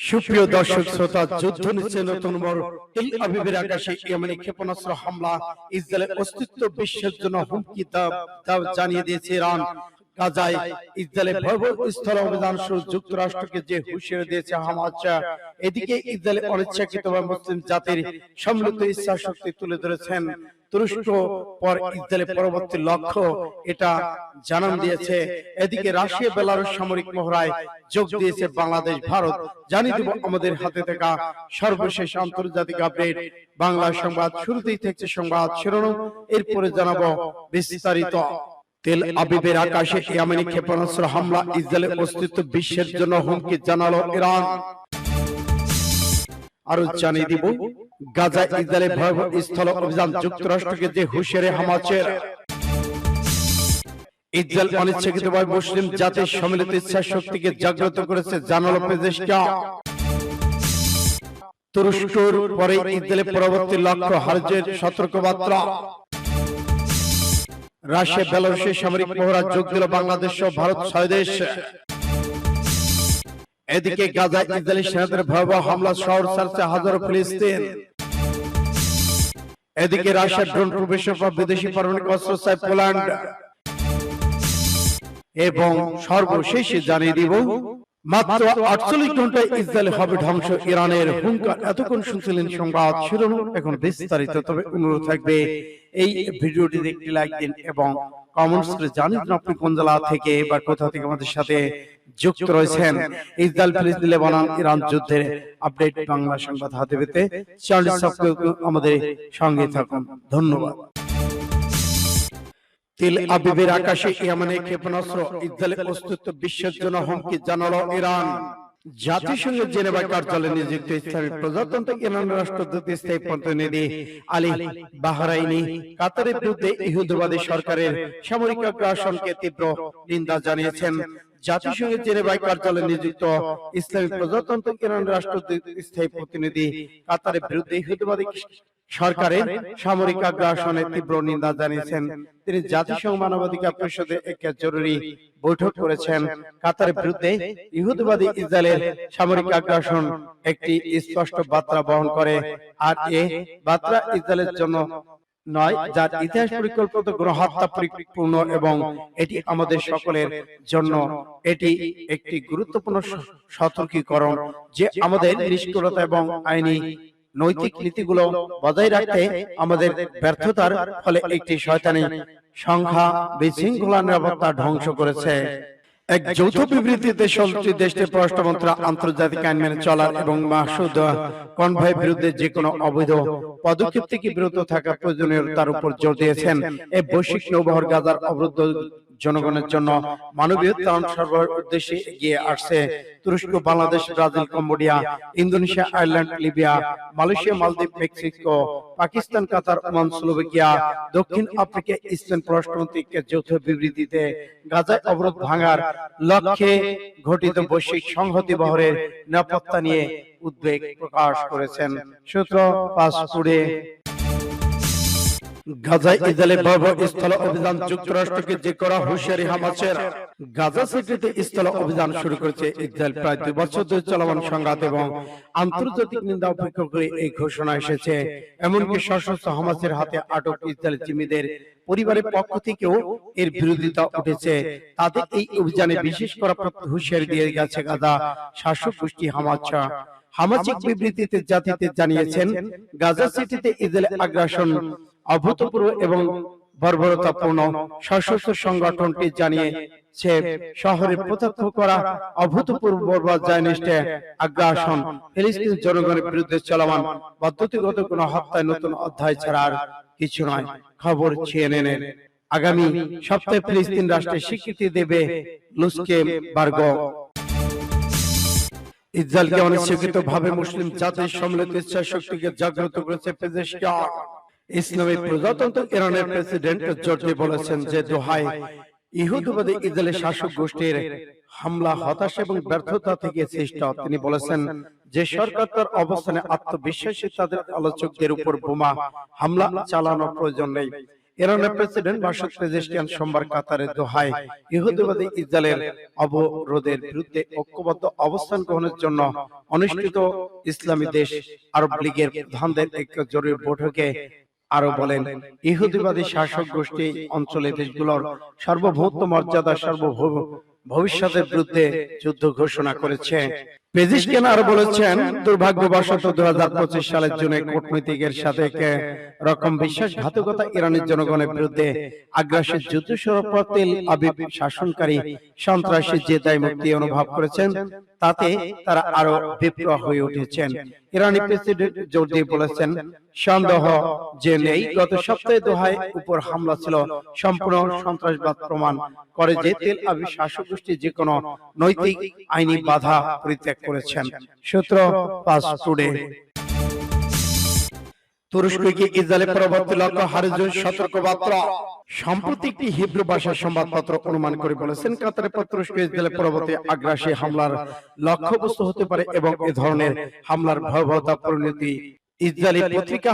সুপ্রিয় দর্শক শ্রোতা যুদ্ধ নিচ্ছে নতুন বড় তেল আবিবের আকাশে ইয়েমেনি ক্ষেপণাস্ত্র হামলা ইসরায়েলের অস্তিত্ব বিশ্বের জন্য হুমকি জানিয়ে দিয়েছে ইরান। গাজায় ইসরায়েলের ভয়াবহ স্থল অভিযান শুরু যুক্তরাষ্ট্রকে যে হুঁশিয়ারি দিয়েছে হামাস। এদিকে অনিচ্ছাকৃতভাবে মুসলিম জাতির সম্মিলিত ইচ্ছা শক্তি তুলে ধরেছেন তুরস্ক পর ইসরায়েলের পরবর্তী লক্ষ্য এটা জানান দিয়েছে। এদিকে রাশিয়া বেলারুশ সামরিক মহড়ায় যোগ দিয়েছে বাংলাদেশ ভারত। জানিয়ে দিব আমাদের হাতে থাকা সর্বশেষ আন্তর্জাতিক আপডেট বাংলা সংবাদ শুরুতেই থাকছে সংবাদ শিরোনাম। এরপরে জানাব বিস্তারিত। তেল আবিবের আকাশে ইয়ামেনি ক্ষেপণাস্ত্র হামলা ইসরায়েলের অস্তিত্ব বিশ্বের জন্য হুমকি জানালো ইরান। আরও জানিয়ে দিব গাজা ইসরায়েলের ভয়াবহ স্থল অভিযান যুক্তরাষ্ট্রকে যে হুঁশিয়ারি হামাচের ইসরায়েল অনিচ্ছাকৃতভাবে মুসলিম জাতির সম্মিলিত ইচ্ছা শক্তিকে জাগ্রত করেছে জানালো প্রদেশটা তুরস্কর পরে ইসরায়েলের পরবর্তী লক্ষ্য হার্জের সতর্কবার্তা। রাশিয়া বেলারুশের সামরিক মহড়া যোগ দিল বাংলাদেশ ও ভারত ছয় দেশ। এদিকে গাজা ইসরায়েলি সেনাদের ভয়াবহ হামলা শহর ছাড়ছে হাজারো ফিলিস্তিন। এদিকে রাশিয়ার ড্রোন প্রবেশের পর বিদেশি পারমাণবিক অস্ত্র চায় পোল্যান্ড। এবং সর্বশেষে জানিয়ে দিব মাত্র আটচল্লিশ ঘন্টায় ইসরায়েল হবে ধ্বংস ইরানের হুঙ্কার। এতক্ষণ শুনছিলেন সংবাদ শিরোনাম। এখন বিস্তারিত। তবে অনুরোধ থাকবে এই ভিডিওটি একটি লাইক দিন এবং কমেন্টস করে জানিয়ে দিন আপনি কোন জেলা থেকে বা কোথা থেকে আমাদের সাথে যুক্ত রয়েছেন ইসরায়েল ফিলিস্তিন লেবানন ইরান যুদ্ধের আপডেট বাংলা সংবাদ হাতে পেতে চ্যানেলটি সাবস্ক্রাইব আমাদের সঙ্গে থাকুন। ধন্যবাদ। তেল আবিবের আকাশে ইয়ামানে ক্ষেপণাস্ত্র ইসরায়েলের অস্তিত্ব বিশ্বের জন্য হুমকি জানালো ইরান। জাতিসংঘের জেনেভা কার্যালয়ে নিযুক্ত ইসলামী প্রজাতন্ত্র ইরান রাষ্ট্রদূত স্থায়ী প্রতিনিধি আলী বাহরাইনি কাতারের বিরুদ্ধে ইহুদিবাদী সরকারের সামরিক আগ্রাসনকে তীব্র নিন্দা জানিয়েছেন। জাতিসংঘের জেনেভা কার্যালয়ে নিযুক্ত ইসলামী প্রজাতন্ত্র ইরান রাষ্ট্রদূত স্থায়ী প্রতিনিধি কাতারের বিরুদ্ধে ইহুদিবাদী সরকারের সামরিক আগ্রাসনের তীব্র নিন্দা জানিয়েছেন। তিনি জাতিসংঘ মানবাধিকার পরিষদে এক জরুরি বৈঠক করেছেন। কাতারের বিরুদ্ধে ইহুদিবাদী ইসরায়েলের সামরিক আগ্রাসন একটি স্পষ্ট বার্তা বহন করে। আর এ বার্তা ইসরায়েলের জন্য নয় যার ইতিহাস পরিকল্পিত গণহত্যা পরিপূর্ণ এবং এটি আমাদের সকলের জন্য এটি একটি গুরুত্বপূর্ণ সতর্কীকরণ যে আমাদের নিষ্ক্রিয়তা এবং আইনি নৈতিক নীতিগুলো বজায় রাখতে আমাদের ব্যর্থতার ফলে একটি শয়তানি সংখ্যা বিশৃঙ্খলা নিরাপত্তা ধ্বংস করেছে। এক যৌথ বিবৃতিতে দেশের পররাষ্ট্রমন্ত্রী আন্তর্জাতিক আইন মেনে চলার এবং মাসুদ কনভয়ের বিরুদ্ধে যে কোনো অবৈধ পদক্ষেপ থেকে বিরত থাকার প্রয়োজনীয়তার উপর জোর দিয়েছেন। এই বৈশ্বিক নৌবহর গাজার অবরুদ্ধ জনগণের জন্য মানবীয় ত্রাণ সরবরাহের উদ্দেশ্যে এগিয়ে আসছে। তুরস্ক Bangladesh Brazil Cambodia Indonesia Ireland Libya Malaysia মালদ্বীপ Mexico Pakistan Qatar Oman Slovakia দক্ষিণ আফ্রিকা স্পেন পররাষ্ট্রমন্ত্রীকে যৌথ বিবৃতিতে গাজায় অবরোধ ভাঙার লক্ষ্যে ঘটিত বৈশ্বিক সংহতি বহরের নিরাপত্তা নিয়ে উদ্বেগ প্রকাশ করেছেন। সূত্র পাসপোর্টে গাজায় ইসরায়েলের ভয়াবহ স্থল অভিযান যুক্তরাষ্ট্রকে যে করা হুঁশিয়ারি হামাসের গাজা সিটিতে স্থল অভিযান শুরু করেছে ইসরায়েল প্রায় দুই বছর ধরে চলমান সংঘাত এবং আন্তর্জাতিক নিন্দা উপেক্ষা করে এই ঘোষণা এসেছে। এমনকি সশস্ত্র হামাসের হাতে আটক ইসরায়েল জিম্মিদের পরিবারের পক্ষ থেকেও এর বিরোধিতা উঠেছে। তাদের এই অভিযানে বিশেষ করা হুঁশিয়ারি দিয়ে গেছে গাজা। শাসক গোষ্ঠী হামাচিক বিবৃতিতে জাতিতে জানিয়েছেন গাজা সিটিতে ইসরায়েল আগ্রাসন অভূতপূর্ব এবং বর্বরতাপূর্ণ সশস্ত্র সংগঠনটি জানিয়েছে শহরে প্রত্যক্ষ করা অভূতপূর্ব বর্বর আগ্রাসন। ফিলিস্তিন জনগণের বিরুদ্ধে চলমান পদ্ধতিগত কোন হত্যায় নতুন অধ্যায় ছাড়া আর কিছু নয়। খবর সিএনএনের আগামী সপ্তাহে ফিলিস্তিন রাষ্ট্রের স্বীকৃতি দেবে লুসকে বার্গ। ইসরায়েলকে ভাবে মুসলিম জাতির সম্মিলিত ইচ্ছা শক্তিকে জাগ্রত করেছে পেজেশকার ইসলামী প্রজাতন্ত্র ইরানের প্রেসিডেন্ট জর্জি বলেছেন যে দোহায় ইহুদিবাদী ইসরায়েলের শাসক গোষ্ঠীর হামলা হতাশা এবং ব্যর্থতা থেকে সৃষ্ট। তিনি বলেছেন যে সরকার তার অবস্থানে আত্মবিশ্বাসী তাদের আলোচকদের উপর বোমা হামলা চালানোর প্রয়োজন নেই। ইরানের প্রেসিডেন্ট বাশার পেজেশকিয়ান সোমবার কাতারের দোহায় ইহুদিবাদী ইসরায়েলের অবরোধের বিরুদ্ধে ঐক্যবদ্ধ অবস্থান গ্রহণের জন্য অনুষ্ঠিত ইসলামী দেশ আরব লীগের প্রধানদের এক জরুরি বৈঠকে আরও বলেন ইহুদিবাদী শাসক গোষ্ঠী অঞ্চলে দেশগুলোর সার্বভৌমত্ব মর্যাদা সার্বভৌম ভবিষ্যতের বিরুদ্ধে যুদ্ধ ঘোষণা করেছে। পেজিশকেন আর বলেছেন দুর্ভাগ্যবশত দু হাজার পঁচিশ সালের জন্য কূটনীতিকের সাথে রকম বিশ্বাসঘাতকতা ইরানের জনগণের বিরুদ্ধে আগ্রাসের যুদ্ধ সরপতিল আবিব শাসনকারী সন্ত্রাসী যে দায় মুক্তি অনুভব করেছেন। তাতে তারা আরও বিপ্লব হয়ে উঠেছেন। ইরানি প্রেসিডেন্ট জোর দিয়ে বলেছেন সন্দেহ যে নেই গত সপ্তাহে দোহায় উপর হামলা ছিল সম্পূর্ণ সন্ত্রাসবাদ প্রমাণ। করে যে তেল আবি শাসক গোষ্ঠী যে কোনো নৈতিক আইনি বাধা পরিত্যাগ করেছেন। সূত্র পাস টুডে। তুরস্ককে ইসরায়েলের পরবর্তী লক্ষ্য হারিজুন সতর্ক বার্তা সম্প্রতি একটি হিব্রু ভাষার সংবাদপত্র অনুমান করে বলেছেন কাতারের পর তুরস্ক ইসরায়েলের পরবর্তী আগ্রাসী হামলার লক্ষ্যবস্তু হতে পারে এবং এ ধরনের হামলার ভয়াবহতা পরিণতি ইসরায়েলি পত্রিকা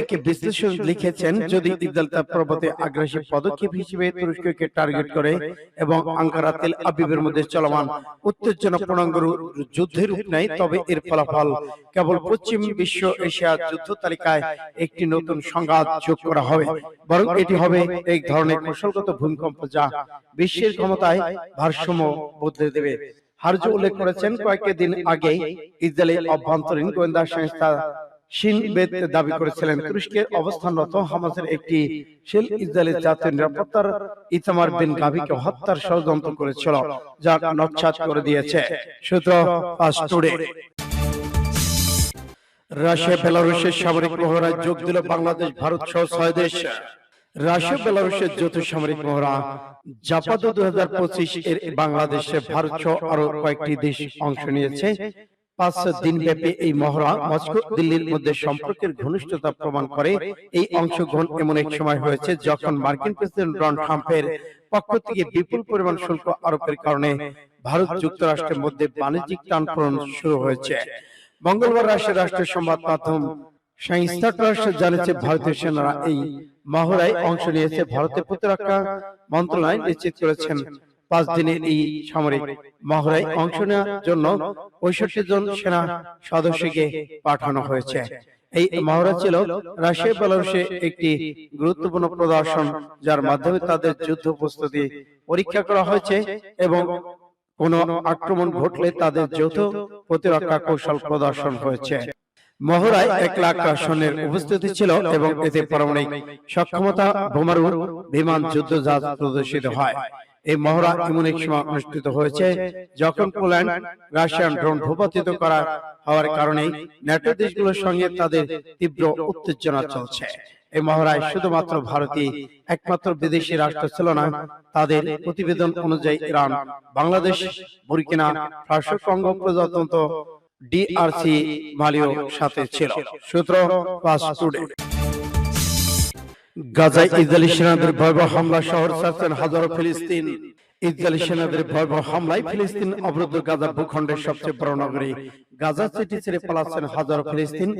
একটি বিশ্লেষণ লিখেছেন যদি ইসরায়েল তার পরবর্তী আগ্রাসী পদক্ষেপ হিসেবে তুরস্ককে টার্গেট করে এবং আঙ্কারা তেল আবিবের মধ্যে চলমান উত্তেজনা পূর্ণাঙ্গ যুদ্ধের রূপ নেয়, তবে এর ফলাফল কেবল পশ্চিম বিশ্ব এশিয়া যুদ্ধ তালিকায় একটি নতুন সংঘাত যোগ করা হবে। বরং এটি হবে এক ধরনের কৌশলগত ভূমিকম্প যা বিশ্বের ক্ষমতায় ভারসাম্য বদলে দেবে। হারজ উল্লেখ করেছেন কয়েকটি দিন আগে ইসরায়েলের অভ্যন্তরীণ গোয়েন্দা সংস্থা শিনবেদ দাবি করেছিলেন তুরস্কের অবস্থানরত হামাসের একটি শেল ইসরায়েলের জাতীয় নিরাপত্তার ইতামার বিন গাভিকে হত্যার ষড়যন্ত্র করেছিল যা নচ্ছাদ করে দিয়েছে। সূত্র টুডে। রাশিয়া বেলারুশের সামরিক মহড়ায় যোগ দিল বাংলাদেশ ভারত সহ ছয় দেশ। রাশিয়া বেলারুশের যৌথ সামরিক মহড়া হাজার পঁচিশ এর বাংলাদেশে ভারত সহ আরও কয়েকটি দেশ অংশ নিয়েছে। পাঁচ দিন ব্যাপী এই মহড়া মস্কো দিল্লির মধ্যে সম্পর্কের ঘনিষ্ঠতা প্রমাণ করে এই অংশগ্রহণ এমন এক সময় হয়েছে যখন মার্কিন প্রেসিডেন্ট ডোনাল্ড ট্রাম্পের পক্ষ থেকে বিপুল পরিমাণ শুল্ক আরোপের কারণে ভারত যুক্তরাষ্ট্রের মধ্যে বাণিজ্যিক টানপোড়েন শুরু হয়েছে। মঙ্গলবার রাশিয়ার রাষ্ট্রীয় সংবাদ মাধ্যম সংস্থা ট্রাস্ট জানিয়েছে ভারতীয় সেনারা এই মহড়ায় অংশ নিয়েছে ভারতের প্রতিরক্ষা মন্ত্রণালয় নিশ্চিত করেছেন। পাঁচ দিনের এই সামরিক মহড়ায় অংশ নেওয়ার জন্য পঁয়ষট্টি জন সেনা সদস্যকে পাঠানো হয়েছে। এই মহড়া ছিল রাশিয়া বেলারুশে একটি গুরুত্বপূর্ণ প্রদর্শন যার মাধ্যমে তাদের যুদ্ধ প্রস্তুতি পরীক্ষা করা হয়েছে এবং কোন আক্রমণ ঘটলে তাদের যৌথ প্রতিরক্ষা কৌশল প্রদর্শন হয়েছে। মহড়ায় এক লাখ সৈন্যের উপস্থিতি ছিল এবং এতে পারমাণবিক সক্ষমতা বোমারু বিমান যুদ্ধ জাহাজ প্রদর্শিত হয়। এই মহড়া এমন এক সময় অনুষ্ঠিত হয়েছে যখন পোল্যান্ড রাশিয়ান ড্রোন ভূপাতিত করা হওয়ার কারণে ন্যাটো দেশগুলোর সঙ্গে তাদের তীব্র উত্তেজনা চলছে। এই মহড়ায় শুধুমাত্র ভারতই একমাত্র বিদেশি রাষ্ট্র ছিল না, তাদের প্রতিবেদন অনুযায়ী ইরান, বাংলাদেশ, বুরকিনা কঙ্গো প্রজাতন্ত্র, ডিআরসি, মালিও সাথে ছিল। সূত্র পাস গাজায় ইসরায়েলি সেনাদের ভয়াবহ হামলা শহর ছাড়ছেন হাজারো ফিলিস্তিন। ইসরায়েলি সেনাদের ভয়াবহ হামলায় ফিলিস্তিন অবরুদ্ধ গাজা ভূখণ্ডের সবচেয়ে বড় নগরী। গাজা সিটি ছেড়ে পালাচ্ছেন হাজারো ফিলিস্তিন।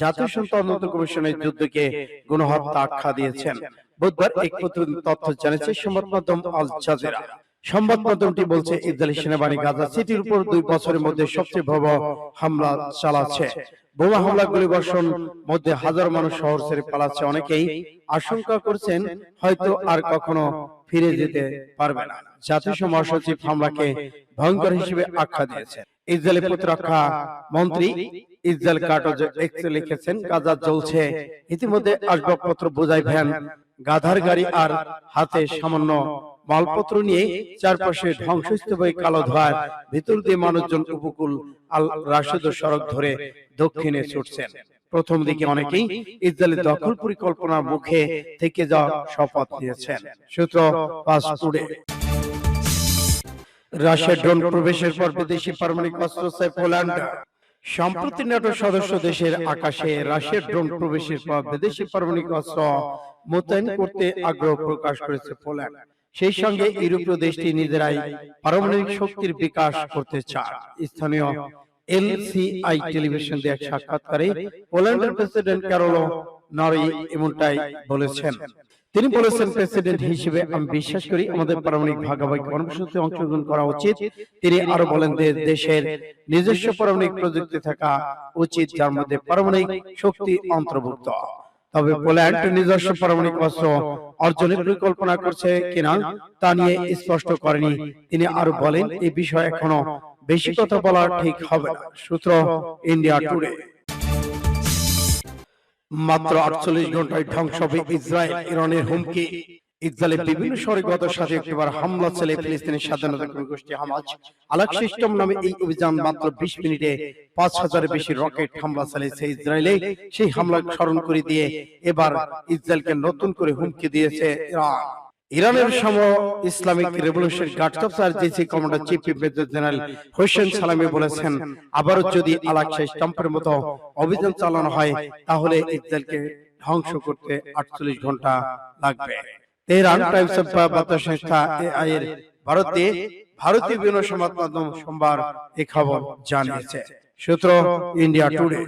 জাতীয় তদন্ত কমিশনের যুদ্ধকে গণহত্যা আখ্যা দিয়েছেন বুধবার এক প্রতিবেদন তথ্য জানিয়েছে সংবাদ মাধ্যম আল জাজিরা। সংবাদ মাধ্যমটি বলছে ইসরায়েলি সেনাবাহিনী গাজা সিটির উপর দুই বছরের মধ্যে সবচেয়ে ভয়াবহ হামলা চালাচ্ছে। বোমা হামলা গুলি বর্ষণ মধ্যে হাজার মানুষ শহর ছেড়ে পালাচ্ছে অনেকেই। আশঙ্কা করছেন হয়তো আর কখনো ফিরে যেতে পারবে না। জাতিসংঘ মহাসচিব হামলাকে ভয়ঙ্কর হিসেবে আখ্যা দিয়েছে ইসরায়েলের প্রতিরক্ষা মন্ত্রী ইসরায়েল কার্টজ এক্সে লিখেছেন গাজা জ্বলছে। ইতিমধ্যে আসবাবপত্র বোঝাই ভ্যান গাধার গাড়ি আর হাতে সামান্য মালপত্র নিয়ে চারপাশে ধ্বংসস্তূপে কালো ধোয়ার ভিতর দিয়ে মানুষজন উপকূল আল রাশেদ সড়ক ধরে দক্ষিণে ছুটছেন। প্রথম দিকে অনেকেই ইসরায়েলের দখল পরিকল্পনার মুখে থেকে যাওয়া শপথ নিয়েছেন। সূত্র পাস টুডে রাশিয়ার ড্রোন প্রবেশের পর বিদেশি পারমাণবিক অস্ত্র চায় পোল্যান্ড সম্প্রতি ন্যাটো সদস্য দেশের আকাশে রাশিয়ার ড্রোন প্রবেশের পর বিদেশি পারমাণবিক অস্ত্র মোতায়েন করতে আগ্রহ প্রকাশ করেছে পোল্যান্ড সেই সঙ্গে ইউরোপীয় দেশটি নিজেরাই পারমাণবিক শক্তির বিকাশ করতে চায়। স্থানীয় এলসিআই টেলিভিশন দিয়ে এক সাক্ষাৎকারে পোল্যান্ডের প্রেসিডেন্ট ক্যারোলো নারী এমনটাই বলেছেন। তিনি বলেছেন প্রেসিডেন্ট হিসেবে আমি বিশ্বাস করি আমাদের পারমাণবিক ভাগাভাগি কর্মসূচিতে অংশগ্রহণ করা উচিত। তিনি আরও বলেন যে দেশের নিজস্ব পারমাণবিক প্রযুক্তি থাকা উচিত যার মধ্যে পারমাণবিক শক্তি অন্তর্ভুক্ত। তবে পোল্যান্ড নিজস্ব পারমাণবিক অস্ত্র অর্জনের পরিকল্পনা করছে কিনা তা নিয়ে স্পষ্ট করেনি। তিনি আরও বলেন এই বিষয়ে এখনও বেশি কথা বলা ঠিক হবে না। সূত্র ইন্ডিয়া টুডে মাত্র আটচল্লিশ ঘন্টায় ধ্বংস হবে ইসরায়েল ইরানের হুমকি। ইসরায়েলের বিভিন্ন শহরে সাথে একবার হামলা চালিয়ে ফিলিস্তিনের স্বাধীনতা গোষ্ঠী হামাজ আলাক সিস্টেম নামে এই অভিযান মাত্র বিশ মিনিটে পাঁচ হাজারের বেশি রকেট হামলা চালিয়েছে ইসরায়েলে সেই হামলা স্মরণ করে দিয়ে এবার ইসরায়েলকে নতুন করে হুমকি দিয়েছে ইরান। ইরানের সম Islamic revolution guard officer GC commander chief major general Hossein Salami বলেছেন আবারও যদি আলাকসা স্টাম্পের মতো অভিযান চালানো হয় তাহলে ইসরায়েলকে ধ্বংস করতে আটচল্লিশ ঘণ্টা লাগবে তেহরান টাইমস অফ বার্তা সংস্থা এআই এর ভারতে ভারতীয় বিভিন্ন সংবাদ মাধ্যম সোমবার এ খবর জানিয়েছে। সূত্র ইন্ডিয়া টুডে।